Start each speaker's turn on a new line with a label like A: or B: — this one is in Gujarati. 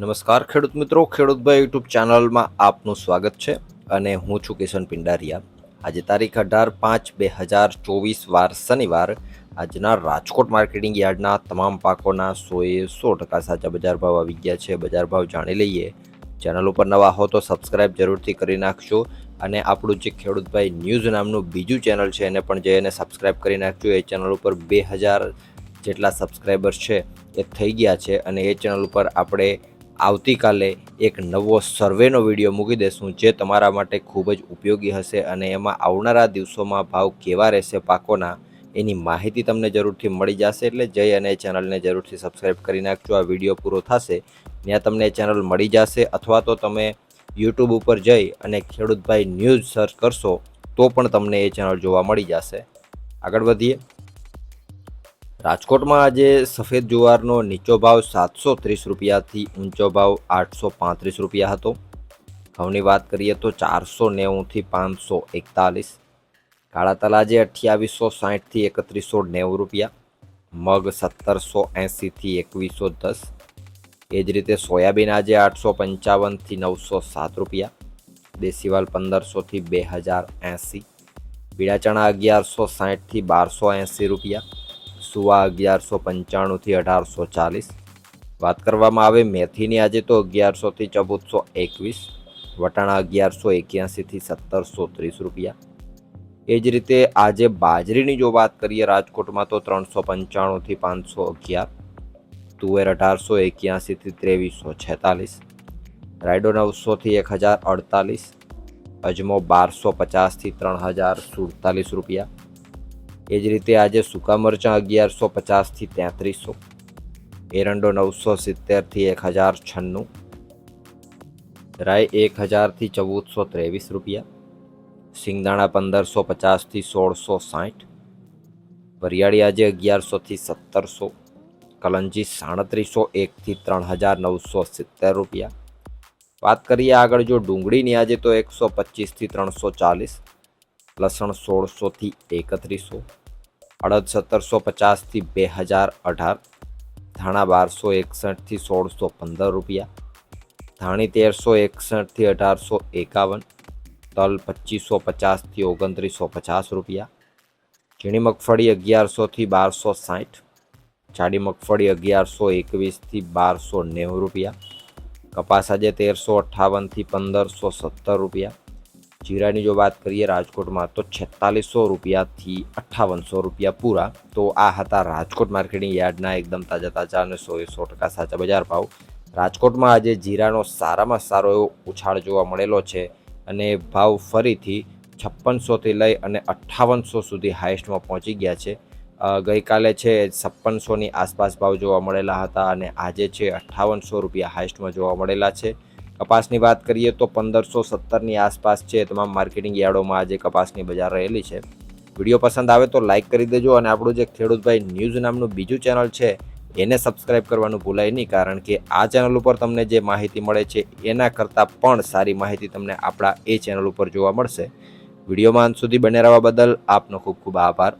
A: નમસ્કાર ખેડૂત મિત્રો ખેડૂતભાઈ યુટ્યુબ ચેનલમાં આપનું સ્વાગત છે અને હું છું કિશન પિંડારિયા. આજે તારીખ અઢાર પાંચ બે હજાર ચોવીસ વાર શનિવાર. આજના રાજકોટ માર્કેટિંગ યાર્ડના તમામ પાકોના સોએ સો ટકા સાચા બજાર ભાવ આવી ગયા છે. બજાર ભાવ જાણી લઈએ. ચેનલ ઉપર નવા હો તો સબસ્ક્રાઇબ જરૂરથી કરી નાખજો. અને આપણું જે ખેડૂતભાઈ ન્યૂઝ નામનું બીજું ચેનલ છે, એને પણ જઈને સબસ્ક્રાઇબ કરી નાખજો. એ ચેનલ ઉપર બે હજાર જેટલા સબસ્ક્રાઈબર્સ છે એ થઈ ગયા છે અને એ ચેનલ ઉપર આપણે આવતીકાલે એક નવો સર્વેનો વીડિયો મૂકી દઈશું જે તમારા માટે ખૂબ જ ઉપયોગી હશે અને એમાં આવનારા દિવસોમાં ભાવ કેવા રહેશે પાકોના એની માહિતી તમને જરૂરથી મળી જશે. એટલે જઈ અને ચેનલને જરૂરથી સબસ્ક્રાઈબ કરી નાખજો. આ વીડિયો પૂરો થશે ત્યાં તમને ચેનલ મળી જશે. અથવા તો તમે યુટ્યુબ ઉપર જઈ અને ખેડૂતભાઈ ન્યૂઝ સર્ચ કરશો તો પણ તમને એ ચેનલ જોવા મળી જશે. આગળ વધીએ. રાજકોટમાં આજે સફેદ જુવારનો નીચો ભાવ સાતસો ત્રીસ રૂપિયાથી ઊંચો ભાવ આઠસો પાંત્રીસ રૂપિયા હતો. ઘઉંની વાત કરીએ તો ચારસો નેવુંથી પાંચસો એકતાલીસ. કાળા તલાજે અઠ્યાવીસો સાહીઠથી એકત્રીસો નેવું રૂપિયા. મગ સત્તરસો એંસીથી એકવીસો દસ. એ જ રીતે સોયાબીન આજે આઠસો પંચાવનથી નવસો સાત રૂપિયા. દેશીવાલ પંદરસોથી બે હજાર એંસી પીળા ચણા અગિયારસો સાહીઠથી બારસો એંસી રૂપિયા. સુવા અગિયારસો પંચાણુંથી અઢારસો ચાલીસ. વાત કરવામાં આવે મેથીની, આજે તો અગિયારસોથી ચૌદસો એકવીસ, વટાણા અગિયારસો એક્યાસીથી સત્તરસો ત્રીસ રૂપિયા. એ જ રીતે આજે બાજરીની જો વાત કરીએ, રાજકોટમાં તો ત્રણસો પંચાણુંથી પાંચસો અગિયાર, તુવેર અઢારસો એક્યાસીથી ત્રેવીસો છેતાલીસ, રાયડો નવસોથી એક હજાર અડતાલીસ, અજમો બારસો પચાસથી ત્રણ હજાર સુડતાલીસ રૂપિયા. એ જ રીતે આજે સૂકા મરચાં અગિયારસો પચાસથી તેત્રીસો, એરંડો નવસો સિત્તેરથી એક હજાર છન્નું રાય એક હજારથી ચૌદસો ત્રેવીસ રૂપિયા, સિંગદાણા પંદરસો પચાસથી સોળસો સાઠ, વરિયાળી આજે અગિયારસોથી સત્તરસો, કલંજી સાડત્રીસો એકથી ત્રણ હજાર નવસો સિત્તેર રૂપિયા. વાત કરીએ આગળ જો ડુંગળીની, આજે તો એકસો પચીસથી ત્રણસો ચાલીસ લસણ સોળસોથી એકત્રીસો, અડદ સત્તરસો પચાસથી બે હજાર અઢાર, ધાણા બારસો એકસઠથી સોળસો પંદર રૂપિયા, ધાણી તેરસો એકસઠથી અઢારસો એકાવન, તલ પચીસો પચાસથી ઓગણત્રીસો પચાસ રૂપિયા, ઝીણી મગફળી અગિયારસોથી બારસો સાઠ, જાડી મગફળી અગિયારસો એકવીસથી બારસો નેવું રૂપિયા, કપાસ આજે તેરસો અઠ્ઠાવનથી પંદરસો સત્તર રૂપિયા જીરાની જો વાત કરીએ રાજકોટમાં, તો છેતાલીસો રૂપિયાથી અઠ્ઠાવનસો રૂપિયા પૂરા. તો આ હતા રાજકોટ માર્કેટિંગ યાર્ડના એકદમ તાજા તાજા અને સો સો ટકા સાચા બજાર ભાવ. રાજકોટમાં આજે જીરાનો સારામાં સારો એવો ઉછાળ જોવા મળેલો છે અને ભાવ ફરીથી છપ્પનસોથી લઈ અને અઠ્ઠાવનસો સુધી હાઇસ્ટમાં પહોંચી ગયા છે. ગઈકાલે છે છપ્પનસોની આસપાસ ભાવ જોવા મળેલા હતા અને આજે છે અઠ્ઠાવનસો રૂપિયા હાઇસ્ટમાં જોવા મળેલા છે. કપાસની વાત કરીએ તો પંદરસો સત્તરની આસપાસ છે તમામ માર્કેટિંગ યાર્ડોમાં આજે કપાસની બજાર રહેલી છે. વીડિયો પસંદ આવે તો લાઇક કરી દેજો અને આપણું જે ખેડૂતભાઈ ન્યૂઝ નામનું બીજું ચેનલ છે, એને સબસ્ક્રાઇબ કરવાનું ભૂલાય નહીં, કારણ કે આ ચેનલ ઉપર તમને જે માહિતી મળે છે, એના કરતાં પણ સારી માહિતી તમને આપણા એ ચેનલ ઉપર જોવા મળશે. વિડીયોમાં અંત સુધી બને રહેવા બદલ આપનો ખૂબ ખૂબ આભાર.